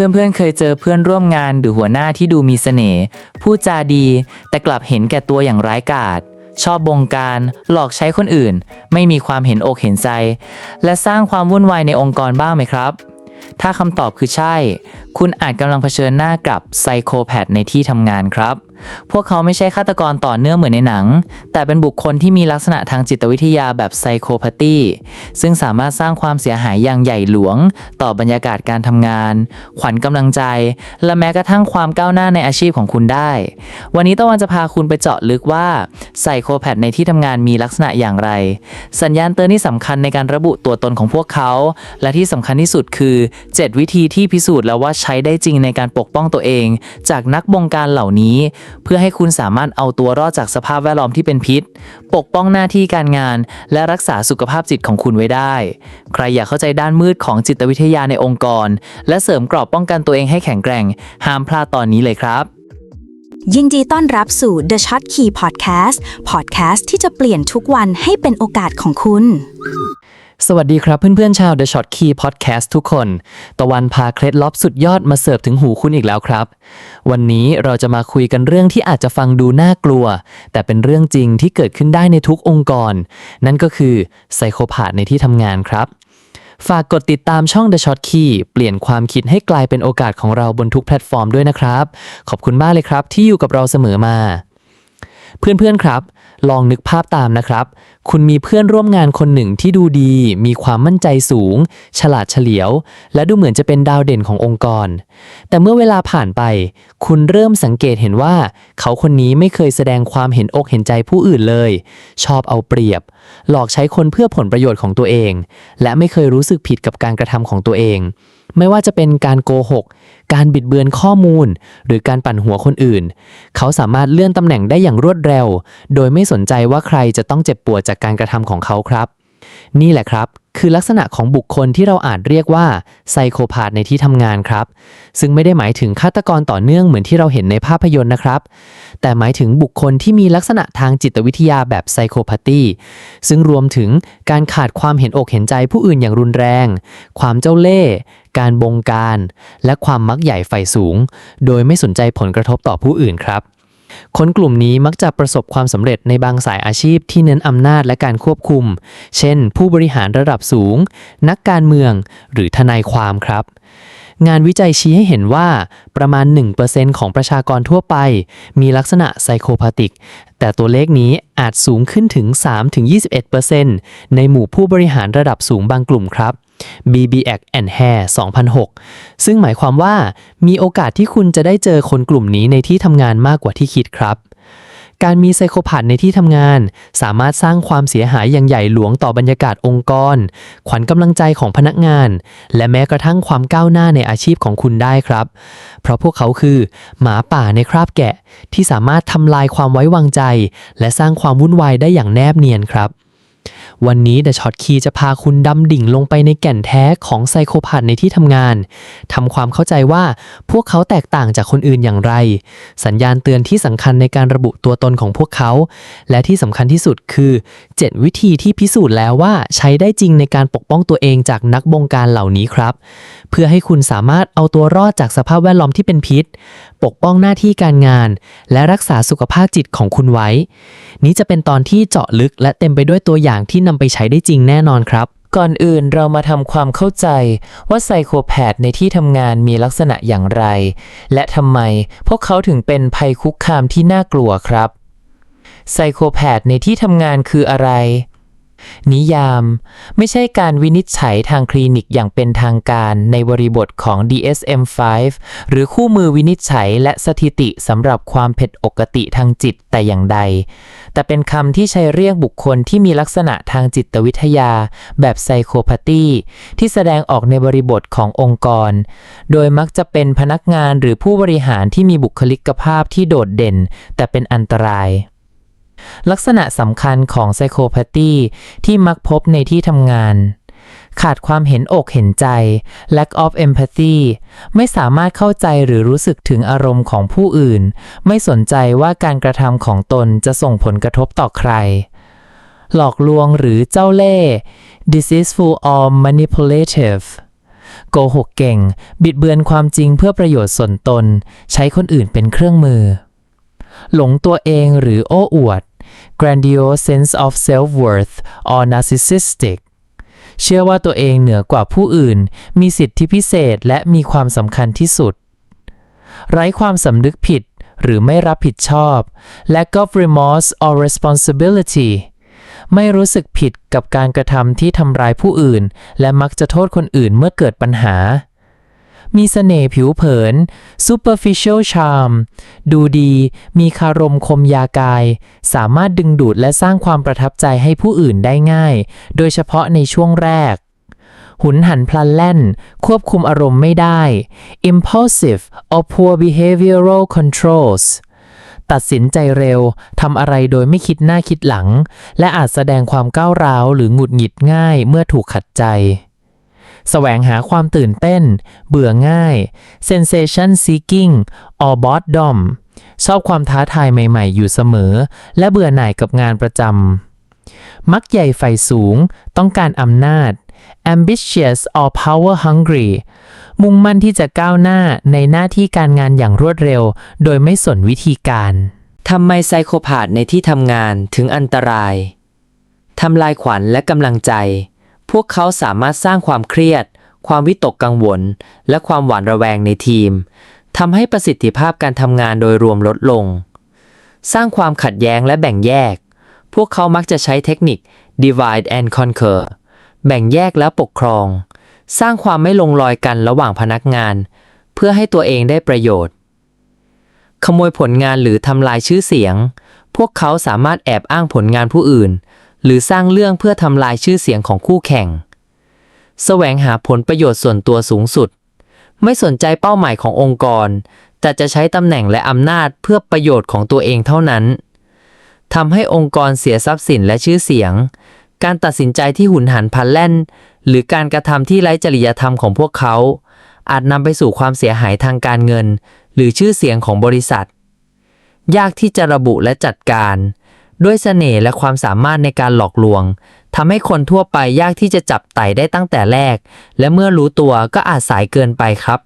พื่อนๆเคยเจอเพื่อนร่วมงานหรือหัวหน้าที่ดูมีเสน่ห์พูดจาดี แต่กลับเห็นแก่ตัวอย่างร้ายกาจชอบบงการ หลอกใช้คนอื่น ไม่มีความเห็นอกเห็นใจ และสร้างความวุ่นวายในองค์กรบ้างไหมครับ ถ้าคำตอบคือใช่คุณอาจกำลังเผชิญหน้ากับไซโคแพดในที่ทำงานครับ พวกเขาไม่ใช่ฆาตกรต่อเนื่องเหมือนในหนัง แต่เป็นบุคคลที่มีลักษณะทางจิตวิทยาแบบไซโคพาธีซึ่งสามารถสร้างความเสียหายอย่างใหญ่หลวง ต่อบรรยากาศการทำงาน ขวัญกำลังใจ และแม้กระทั่งความก้าวหน้าในอาชีพของคุณได้ วันนี้ตะวันจะพาคุณไปเจาะลึกว่าไซโคแพดในที่ทำงานมีลักษณะอย่างไร สัญญาณเตือนที่สำคัญในการระบุตัวตนของพวกเขา และที่สำคัญที่สุดคือ 7 วิธีที่พิสูจน์แล้วว่าใช้ได้จริงในการปกป้องตัวเอง จากนักบงการเหล่านี้ เพื่อให้คุณสามารถเอาตัวรอดจากสภาพแวดล้อมที่เป็นพิษ ปกป้องหน้าที่การงาน และรักษาสุขภาพจิตของคุณไว้ได้ ใครอยากเข้าใจด้านมืดของจิตวิทยาในองค์กร และเสริมกรอบป้องกันตัวเองให้แข็งแกร่ง ห้ามพลาดตอนนี้เลยครับยินดีต้อนรับสู่ The Shot Key Podcast Podcast ที่จะเปลี่ยนทุกวันให้เป็นโอกาสของคุณ สวัสดีครับเพื่อนๆชาว The Shot Key Podcast ทุกคน ตะวันพาเคล็ดลับสุดยอดมาเสิร์ฟถึงหูคุณอีกแล้วครับ วันนี้เราจะมาคุยกันเรื่องที่อาจจะฟังดูน่ากลัว แต่เป็นเรื่องจริงที่เกิดขึ้นได้ในทุกองค์กร นั่นก็คือไซโคพาธในที่ทำงานครับ ฝากกดติดตามช่อง The Shot Key เปลี่ยนความคิดให้กลายเป็นโอกาสของเราบนทุกแพลตฟอร์มด้วยนะครับ ขอบคุณมากเลยครับที่อยู่กับเราเสมอมา เพื่อนๆครับ ลองนึกภาพตามนะครับ คุณมีเพื่อนร่วมงานคนหนึ่งที่ดูดี มีความมั่นใจสูง ฉลาดเฉลียว และดูเหมือนจะเป็นดาวเด่นขององค์กร แต่เมื่อเวลาผ่านไป คุณเริ่มสังเกตเห็นว่า เขาคนนี้ไม่เคยแสดงความเห็นอกเห็นใจผู้อื่นเลย ชอบเอาเปรียบ หลอกใช้คนเพื่อผลประโยชน์ของตัวเอง และไม่เคยรู้สึกผิดกับการกระทำของตัวเอง ไม่ว่าจะเป็นการโกหก การบิดเบือนข้อมูล หรือการปั่นหัวคนอื่น เขาสามารถเลื่อนตำแหน่งได้อย่างรวดเร็ว โดยไม่สนใจว่าใครจะต้องเจ็บปวดจากการกระทำของเขาครับ นี่แหละครับ คือลักษณะของบุคคลที่เราอาจเรียกว่าไซโคพาธในที่ทำงานครับ ซึ่งไม่ได้หมายถึงฆาตกรต่อเนื่องเหมือนที่เราเห็นในภาพยนตร์นะครับ แต่หมายถึงบุคคลที่มีลักษณะทางจิตวิทยาแบบไซโคพาธีซึ่งรวมถึงการขาดความเห็นอกเห็นใจผู้อื่นอย่างรุนแรง ความเจ้าเล่ห์ การบงการ และความมักใหญ่ไฟสูง โดยไม่สนใจผลกระทบต่อผู้อื่นครับ คนกลุ่มนี้มักจะประสบความสำเร็จในบางสายอาชีพที่เน้นอำนาจและการควบคุม เช่น ผู้บริหารระดับสูง นักการเมือง หรือทนายความครับงานวิจัยชี้ให้เห็นว่าประมาณ 1%ของประชากรทั่วไป มีลักษณะไซโคพาติก แต่ตัวเลขนี้อาจสูงขึ้นถึง 3-21%ในหมู่ผู้บริหารระดับสูงบางกลุ่มครับ BBX and Hair 2006 ซึ่งหมายความว่ามีโอกาสที่คุณจะได้เจอคนกลุ่มนี้ในที่ทำงานมากกว่าที่คิดครับ การมีไซโคพาธในที่ทำงาน สามารถสร้างความเสียหายอย่างใหญ่หลวงต่อบรรยากาศองค์กร ขวัญกำลังใจของพนักงาน และแม้กระทั่งความก้าวหน้าในอาชีพของคุณได้ครับ เพราะพวกเขาคือ หมาป่าในคราบแกะ ที่สามารถทำลายความไว้วางใจ และสร้างความวุ่นวายได้อย่างแนบเนียนครับ วันนี้ The Shot Key จะพาคุณดำดิ่งลงไปในแก่นแท้ของไซโคพาธในที่ทำงานทำความเข้าใจว่าพวกเขาแตกต่างจากคนอื่นอย่างไร สัญญาณเตือนที่สำคัญในการระบุตัวตนของพวกเขา และที่สำคัญที่สุดคือ 7 วิธีที่พิสูจน์แล้วว่าใช้ได้จริงในการปกป้องตัวเองจากนักบงการเหล่านี้ครับ เพื่อให้คุณสามารถเอาตัวรอดจากสภาพแวดล้อมที่เป็นพิษ ปกป้องหน้าที่การงาน และรักษาสุขภาพจิตของคุณไว้ นี้จะเป็นตอนที่เจาะลึกและเต็มไปด้วยตัวอย่างที่นำไปใช้ได้จริงแน่นอนครับ ก่อนอื่นเรามาทำความเข้าใจว่าไซโคแพดในที่ทำงานมีลักษณะอย่างไร และทำไมพวกเขาถึงเป็นภัยคุกคามที่น่ากลัวครับไซโคแพดในที่ทำงานคืออะไร นิยาม ไม่ใช่การวินิจฉัยทางคลินิกอย่างเป็นทางการในบริบทของ DSM-5 หรือคู่มือวินิจฉัยและสถิติสำหรับความผิดปกติทางจิตแต่อย่างใด แต่เป็นคำที่ใช้เรียกบุคคลที่มีลักษณะทางจิตวิทยา แบบไซโคพาธีที่แสดงออกในบริบทขององค์กร โดยมักจะเป็นพนักงานหรือผู้บริหารที่มีบุคลิกภาพที่โดดเด่น แต่เป็นอันตราย ลักษณะสำคัญของไซโคพาธีที่มักพบในที่ทำงาน ขาดความเห็นอกเห็นใจ lack of empathy ไม่สามารถเข้าใจหรือรู้สึกถึงอารมณ์ของผู้อื่น ไม่สนใจว่าการกระทำของตนจะส่งผลกระทบต่อใคร หลอกลวงหรือเจ้าเล่ห์ deceitful or manipulative โกหกเก่ง บิดเบือนความจริงเพื่อประโยชน์ส่วนตน ใช้คนอื่นเป็นเครื่องมือ หลงตัวเองหรือโอ้อวด grandiose sense of self-worth or narcissistic เชื่อว่าตัวเองเหนือกว่าผู้อื่น มีสิทธิพิเศษและมีความสำคัญที่สุด ไร้ความสำนึกผิดหรือไม่รับผิดชอบ lack of remorse or responsibility ไม่รู้สึกผิดกับการกระทำที่ทำร้ายผู้อื่น และมักจะโทษคนอื่นเมื่อเกิดปัญหา มีเสน่ห์ผิวเผิน superficial charm ดูดี มีคารมคมยากาย สามารถดึงดูดและสร้างความประทับใจให้ผู้อื่นได้ง่าย โดยเฉพาะในช่วงแรก หุนหันพลันแล่น ควบคุมอารมณ์ไม่ได้ impulsive or poor behavioral controls ตัดสินใจเร็ว ทำอะไรโดยไม่คิดหน้าคิดหลัง และอาจแสดงความก้าวร้าวหรือหงุดหงิดง่ายเมื่อถูกขัดใจ แสวงหาความตื่นเต้น เบื่อง่าย sensation seeking or boredom ชอบความท้าทายใหม่ๆ อยู่เสมอ และเบื่อหน่ายกับงานประจำ มักใหญ่ไฟสูง ต้องการอำนาจ ambitious or power hungry มุ่งมั่นที่จะก้าวหน้าในหน้าที่การงานอย่างรวดเร็ว โดยไม่สนวิธีการ ทำไมไซโคพาธในที่ทำงานถึงอันตราย ทำลายขวัญและกำลังใจ พวกเขาสามารถสร้างความเครียด ความวิตกกังวล และความหวาดระแวงในทีมทำให้ประสิทธิภาพการทำงานโดยรวมลดลง สร้างความขัดแย้งและแบ่งแยก พวกเขามักจะใช้เทคนิค divide and conquer แบ่งแยกและปกครอง สร้างความไม่ลงรอยกันระหว่างพนักงาน เพื่อให้ตัวเองได้ประโยชน์ ขโมยผลงานหรือทำลายชื่อเสียง พวกเขาสามารถแอบอ้างผลงานผู้อื่น หรือสร้างเรื่องเพื่อทำลายชื่อเสียงของคู่แข่ง แสวงหาผลประโยชน์ส่วนตัวสูงสุด ไม่สนใจเป้าหมายขององค์กร แต่จะใช้ตำแหน่งและอำนาจเพื่อประโยชน์ของตัวเองเท่านั้นทำให้องค์กรเสียทรัพย์สินและชื่อเสียง การตัดสินใจที่หุนหันพลันแล่น หรือการกระทำที่ไร้จริยธรรมของพวกเขา อาจนำไปสู่ความเสียหายทางการเงิน หรือชื่อเสียงของบริษัท ยากที่จะระบุและจัดการ ด้วยเสน่ห์และความสามารถในการหลอกลวงทำให้คนทั่วไปยากที่จะจับไต่ได้ตั้งแต่แรก และเมื่อรู้ตัวก็อาจสายเกินไปครับ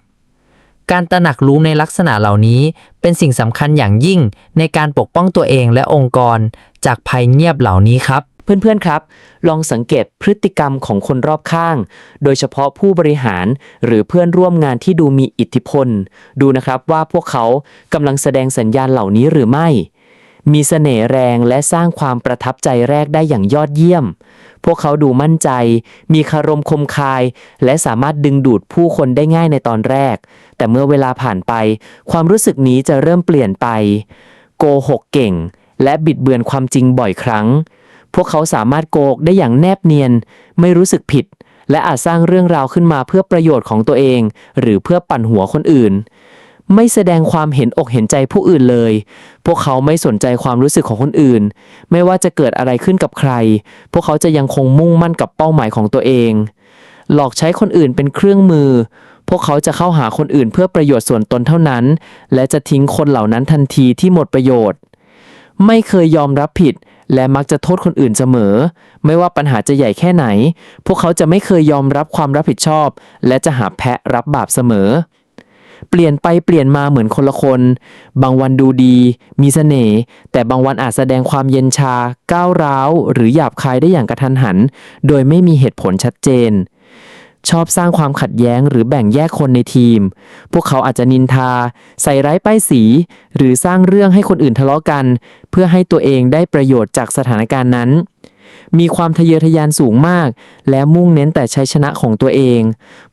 การตระหนักรู้ในลักษณะเหล่านี้ เป็นสิ่งสำคัญอย่างยิ่งในการปกป้องตัวเองและองค์กร จากภัยเงียบเหล่านี้ครับ เพื่อนๆครับ ลองสังเกตพฤติกรรมของคนรอบข้าง โดยเฉพาะผู้บริหารหรือเพื่อนร่วมงานที่ดูมีอิทธิพล ดูนะครับว่าพวกเขากำลังแสดงสัญญาณเหล่านี้หรือไม่ มีเสน่ห์แรงและสร้างความประทับใจแรกได้อย่างยอดเยี่ยม พวกเขาดูมั่นใจ มีคารมคมคาย และสามารถดึงดูดผู้คนได้ง่ายในตอนแรก แต่เมื่อเวลาผ่านไป ความรู้สึกนี้จะเริ่มเปลี่ยนไป โกหกเก่ง และบิดเบือนความจริงบ่อยครั้ง พวกเขาสามารถโกหกได้อย่างแนบเนียน ไม่รู้สึกผิด และอาจสร้างเรื่องราวขึ้นมาเพื่อประโยชน์ของตัวเอง หรือเพื่อปั่นหัวคนอื่น ไม่แสดงความเห็นอกเห็นใจผู้อื่นเลย พวกเขาไม่สนใจความรู้สึกของคนอื่น ไม่ว่าจะเกิดอะไรขึ้นกับใคร พวกเขาจะยังคงมุ่งมั่นกับเป้าหมายของตัวเอง หลอกใช้คนอื่นเป็นเครื่องมือ พวกเขาจะเข้าหาคนอื่นเพื่อประโยชน์ส่วนตนเท่านั้น และจะทิ้งคนเหล่านั้นทันทีที่หมดประโยชน์ ไม่เคยยอมรับผิด และมักจะโทษคนอื่นเสมอ ไม่ว่าปัญหาจะใหญ่แค่ไหน พวกเขาจะไม่เคยยอมรับความรับผิดชอบ และจะหาแพะรับบาปเสมอ เปลี่ยนไปเปลี่ยนมาเหมือนคนละคน บางวันดูดี มีเสน่ห์แต่บางวันอาจแสดงความเย็นชา ก้าวร้าว หรือหยาบคายได้อย่างกระทันหัน โดยไม่มีเหตุผลชัดเจน ชอบสร้างความขัดแย้งหรือแบ่งแยกคนในทีม พวกเขาอาจจะนินทา ใส่ร้ายป้ายสี หรือสร้างเรื่องให้คนอื่นทะเลาะกัน เพื่อให้ตัวเองได้ประโยชน์จากสถานการณ์นั้น มีความทะเยอทะยานสูงมาก และมุ่งเน้นแต่ชัยชนะของตัวเอง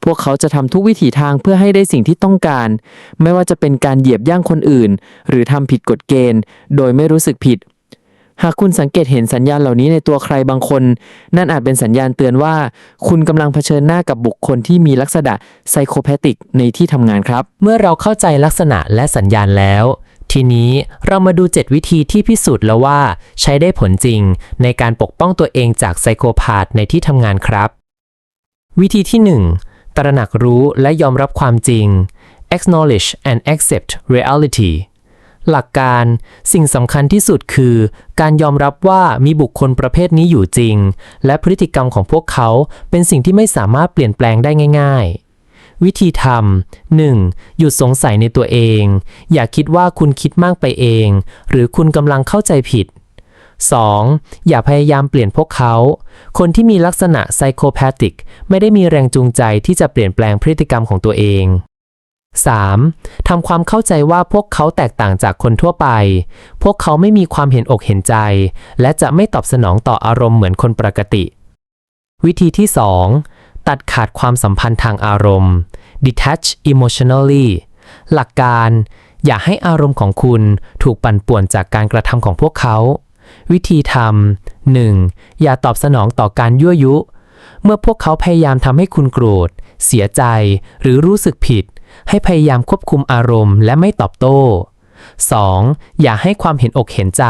พวกเขาจะทำทุกวิถีทางเพื่อให้ได้สิ่งที่ต้องการ ไม่ว่าจะเป็นการเหยียบย่างคนอื่น หรือทำผิดกฎเกณฑ์ โดยไม่รู้สึกผิด หากคุณสังเกตเห็นสัญญาณเหล่านี้ในตัวใครบางคน นั่นอาจเป็นสัญญาณเตือนว่า คุณกำลังเผชิญหน้ากับบุคคลที่มีลักษณะไซโคแพติกในที่ทำงานครับ เมื่อเราเข้าใจลักษณะและสัญญาณแล้ว ทีนี้เรามาดู 7 วิธีที่พิสูจน์แล้วว่า ใช้ได้ผลจริง ในการปกป้องตัวเองจากไซโคพาธในที่ทำงานครับ วิธีที่ 1 ตระหนักรู้และยอมรับความจริง acknowledge and accept reality หลักการสิ่งสำคัญที่สุดคือ การยอมรับว่ามีบุคคลประเภทนี้อยู่จริง และพฤติกรรมของพวกเขาเป็นสิ่งที่ไม่สามารถเปลี่ยนแปลงได้ง่าย วิธีทำ 1. หยุดสงสัยในตัวเอง อย่าคิดว่าคุณคิดมากไปเอง หรือคุณกำลังเข้าใจผิด 2. อย่าพยายามเปลี่ยนพวกเขา คนที่มีลักษณะไซโคแพติกไม่ได้มีแรงจูงใจที่จะเปลี่ยนแปลงพฤติกรรมของตัวเอง 3. ทำความเข้าใจว่าพวกเขาแตกต่างจากคนทั่วไป พวกเขาไม่มีความเห็นอกเห็นใจ และจะไม่ตอบสนองต่ออารมณ์เหมือนคนปกติ วิธีที่ 2 ตัดขาดความสัมพันธ์ทางอารมณ์ detach emotionally หลักการ อย่าให้อารมณ์ของคุณถูกปั่นป่วนจากการกระทำของพวกเขา วิธีทำ 1. อย่าตอบสนองต่อการยั่วยุ เมื่อพวกเขาพยายามทำให้คุณโกรธ เสียใจ หรือรู้สึกผิด ให้พยายามควบคุมอารมณ์และไม่ตอบโต้ 2. อย่าให้ความเห็นอกเห็นใจ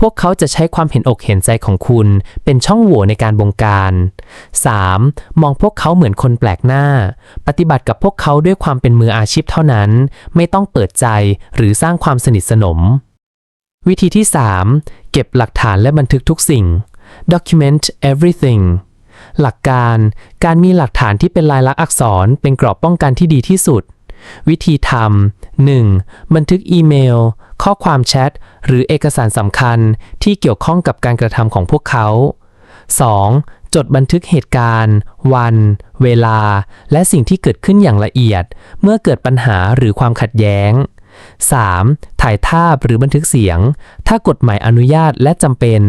พวกเขาจะใช้ความเห็นอกเห็นใจของคุณ เป็นช่องโหว่ในการบงการ 3. มองพวกเขาเหมือนคนแปลกหน้า ปฏิบัติกับพวกเขาด้วยความเป็นมืออาชีพเท่านั้น ไม่ต้องเปิดใจหรือสร้างความสนิทสนม วิธีที่ 3 เก็บหลักฐานและบันทึกทุกสิ่ง document everything หลักการ การมีหลักฐานที่เป็นลายลักษณ์อักษรเป็นกรอบป้องกันที่ดีที่สุด วิธีทำ 1. บันทึกอีเมล ข้อความแชท หรือเอกสารสำคัญที่เกี่ยวข้องกับการกระทำของพวกเขา 2. จดบันทึกเหตุการณ์ วัน เวลา และสิ่งที่เกิดขึ้นอย่างละเอียด เมื่อเกิดปัญหาหรือความขัดแย้ง 3. ถ่ายภาพหรือบันทึกเสียง ถ้ากฎหมายอนุญาตและจำเป็น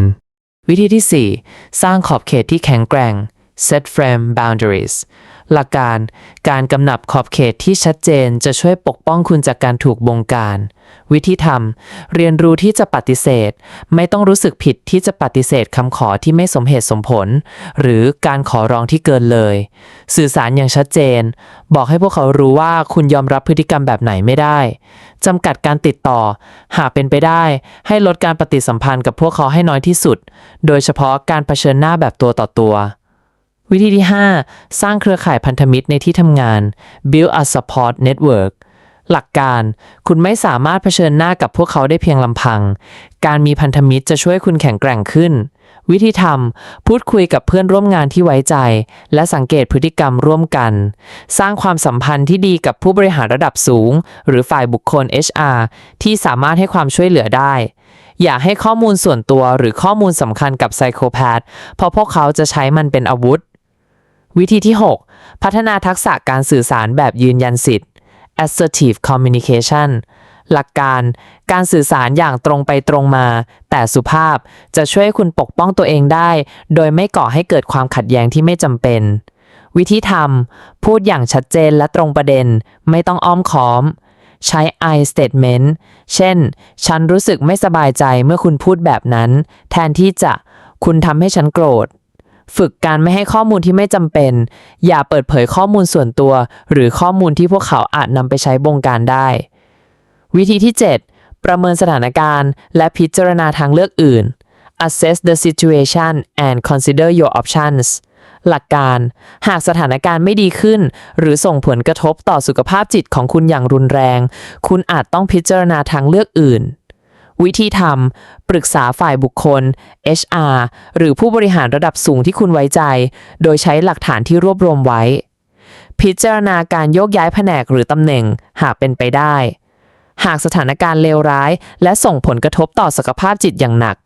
วิธีที่ 4 สร้างขอบเขตที่แข็งแกร่ง set frame boundaries หลักการการกำหนดขอบเขตที่ชัดเจนจะช่วยปกป้องคุณจากการถูกบงการ วิธีทำเรียนรู้ที่จะปฏิเสธ ไม่ต้องรู้สึกผิดที่จะปฏิเสธคำขอที่ไม่สมเหตุสมผล หรือการขอร้องที่เกินเลย สื่อสารอย่างชัดเจน บอกให้พวกเขารู้ว่าคุณยอมรับพฤติกรรมแบบไหนไม่ได้จำกัดการติดต่อ หากเป็นไปได้ ให้ลดการปฏิสัมพันธ์กับพวกเขาให้น้อยที่สุด โดยเฉพาะการเผชิญหน้าแบบตัวต่อตัววิ วิธีที่ 5 สร้างเครือข่ายพันธมิตรในที่ทำงาน build a support network หลักการคุณไม่สามารถเผชิญหน้ากับพวกเขาได้เพียงลำพัง การมีพันธมิตรจะช่วยคุณแข็งแกร่งขึ้น วิธีทำพูดคุยกับเพื่อนร่วมงานที่ไว้ใจ และสังเกตพฤติกรรมร่วมกัน สร้างความสัมพันธ์ที่ดีกับผู้บริหารระดับสูง หรือฝ่ายบุคคล HR ที่สามารถให้ความช่วยเหลือได้ อย่าให้ข้อมูลส่วนตัวหรือข้อมูลสำคัญกับไซโคแพทเพราะพวกเขาจะใช้มันเป็นอาวุธ วิธีที่ 6 พัฒนาทักษะการสื่อสารแบบยืนยันสิทธิ์ assertive communication หลักการการสื่อสารอย่างตรงไปตรงมา แต่สุภาพจะช่วยคุณปกป้องตัวเองได้ โดยไม่ก่อให้เกิดความขัดแย้งที่ไม่จำเป็น วิธีทำพูดอย่างชัดเจนและตรงประเด็น ไม่ต้องอ้อมค้อม ใช้ I statement เช่น ฉันรู้สึกไม่สบายใจเมื่อคุณพูดแบบนั้น แทนที่จะคุณทำให้ฉันโกรธ ฝึกการไม่ให้ข้อมูลที่ไม่จำเป็น อย่าเปิดเผยข้อมูลส่วนตัว หรือข้อมูลที่พวกเขาอาจนำไปใช้บงการได้ วิธีที่ 7 ประเมินสถานการณ์ และพิจารณาทางเลือกอื่น assess the situation and consider your options หลักการ หากสถานการณ์ไม่ดีขึ้น หรือส่งผลกระทบต่อสุขภาพจิตของคุณอย่างรุนแรง คุณอาจต้องพิจารณาทางเลือกอื่น วิธีทำปรึกษาฝ่ายบุคคล HR หรือผู้บริหารระดับสูงที่คุณไว้ใจ โดยใช้หลักฐานที่รวบรวมไว้ พิจารณาการโยกย้ายแผนกหรือตำแหน่งหากเป็นไปได้ หากสถานการณ์เลวร้าย และส่งผลกระทบต่อสุขภาพจิตอย่างหนัก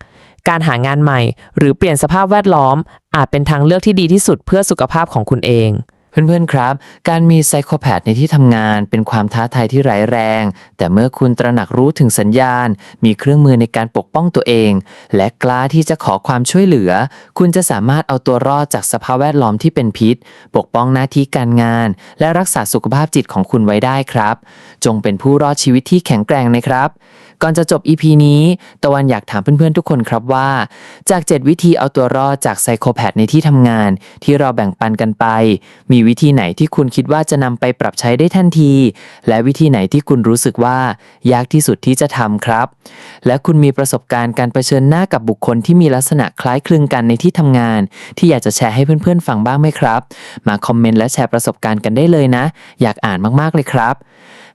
การหางานใหม่ หรือเปลี่ยนสภาพแวดล้อม อาจเป็นทางเลือกที่ดีที่สุดเพื่อสุขภาพของคุณเอง เพื่อนๆ ครับ การมีไซโคแพดในที่ทำงานเป็นความท้าทายที่ร้ายแรง แต่เมื่อคุณตระหนักรู้ถึงสัญญาณ มีเครื่องมือในการปกป้องตัวเอง และกล้าที่จะขอความช่วยเหลือ คุณจะสามารถเอาตัวรอดจากสภาพแวดล้อมที่เป็นพิษ ปกป้องหน้าที่การงาน และรักษาสุขภาพจิตของคุณไว้ได้ครับ จงเป็นผู้รอดชีวิตที่แข็งแกร่งนะครับ ก่อนจะจบ EP นี้ ตะวันอยากถามเพื่อนๆ ทุกคนครับว่า จาก 7 วิธีเอาตัวรอดจากไซโคแพดในที่ทำงาน ที่เราแบ่งปันกันไป มีวิธีไหนที่คุณคิดว่าจะนำไปปรับใช้ได้ทันที และวิธีไหนที่คุณรู้สึกว่า ยากที่สุดที่จะทำครับ และคุณมีประสบการณ์การเผชิญหน้ากับบุคคลที่มีลักษณะคล้ายคลึงกันในที่ทำงาน ที่อยากจะแชร์ให้เพื่อนๆฟังบ้างไหมครับ มาคอมเมนต์และแชร์ประสบการณ์กันได้เลยนะ อยากอ่านมากๆเลยครับ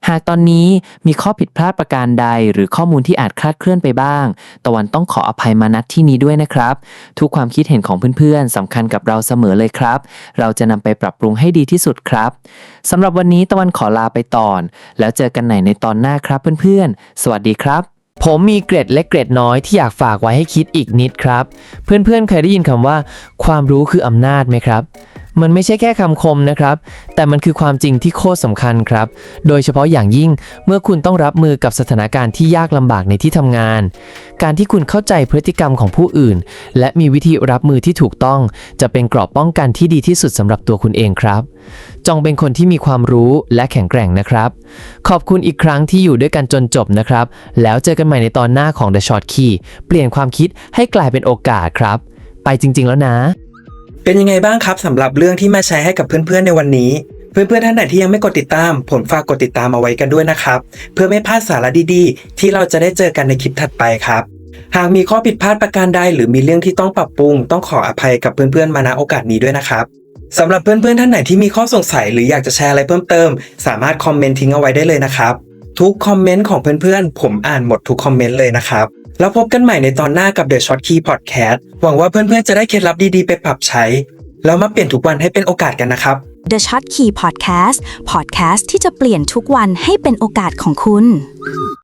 หากตอนนี้มีข้อผิดพลาดประการใด หรือข้อมูลที่อาจคลาดเคลื่อนไปบ้าง ตะวันต้องขออภัยมาณที่นี้ด้วยนะครับ ทุกความคิดเห็นของเพื่อนๆสำคัญกับเราเสมอเลยครับ เราจะนำไปปรับปรุงให้ดีที่สุดครับสำหรับวันนี้ตะวันขอลาไปก่อน แล้วเจอกันใหม่ในตอนหน้าครับเพื่อนๆ สวัสดีครับผมมีเกร็ดและเกร็ดน้อยที่อยากฝากไว้ให้คิดอีกนิดครับ เพื่อนๆเคยได้ยินคำว่า ความรู้คืออำนาจไหมครับ มันไม่ใช่แค่คำคมนะครับ แต่มันคือความจริงที่โคตรสำคัญครับ โดยเฉพาะอย่างยิ่งเมื่อคุณต้องรับมือกับสถานการณ์ที่ยากลำบากในที่ทำงาน การที่คุณเข้าใจพฤติกรรมของผู้อื่น และมีวิธีรับมือที่ถูกต้อง จะเป็นเกราะป้องกันที่ดีที่สุดสำหรับตัวคุณเองครับ จงเป็นคนที่มีความรู้และแข็งแกร่งนะครับ ขอบคุณอีกครั้งที่อยู่ด้วยกันจนจบนะครับ แล้วเจอกันใหม่ในตอนหน้าของ The Short Key เปลี่ยนความคิดให้กลายเป็นโอกาสครับ ไปจริง ๆ แล้วนะ เป็นยังไงบ้างครับสำหรับเรื่องที่มาแชร์ให้กับเพื่อนๆในวันนี้ เพื่อนๆท่านไหนที่ยังไม่กดติดตาม ผมฝากกดติดตามเอาไว้กันด้วยนะครับ เพื่อไม่พลาดสาระดีๆ ที่เราจะได้เจอกันในคลิปถัดไปครับหากมีข้อผิดพลาดประการใดหรือมีเรื่องที่ต้องปรับปรุง ต้องขออภัยกับเพื่อนๆมาณโอกาสนี้ด้วยนะครับสำหรับเพื่อนๆท่านไหนที่มีข้อสงสัยหรืออยากจะแชร์อะไรเพิ่มเติม สามารถคอมเมนต์ทิ้งเอาไว้ได้เลยนะครับ ทุกคอมเมนต์ของเพื่อนๆผมอ่านหมดทุกคอมเมนต์เลยนะครับ แล้วพบกันใหม่ในตอนหน้ากับ The Short Key Podcast หวังว่าเพื่อนๆจะได้เคล็ดลับดีๆ ไปปรับใช้ แล้วมาเปลี่ยนทุกวันให้เป็นโอกาสกันนะครับ The Short Key Podcast Podcast ที่จะเปลี่ยนทุกวันให้เป็นโอกาสของคุณ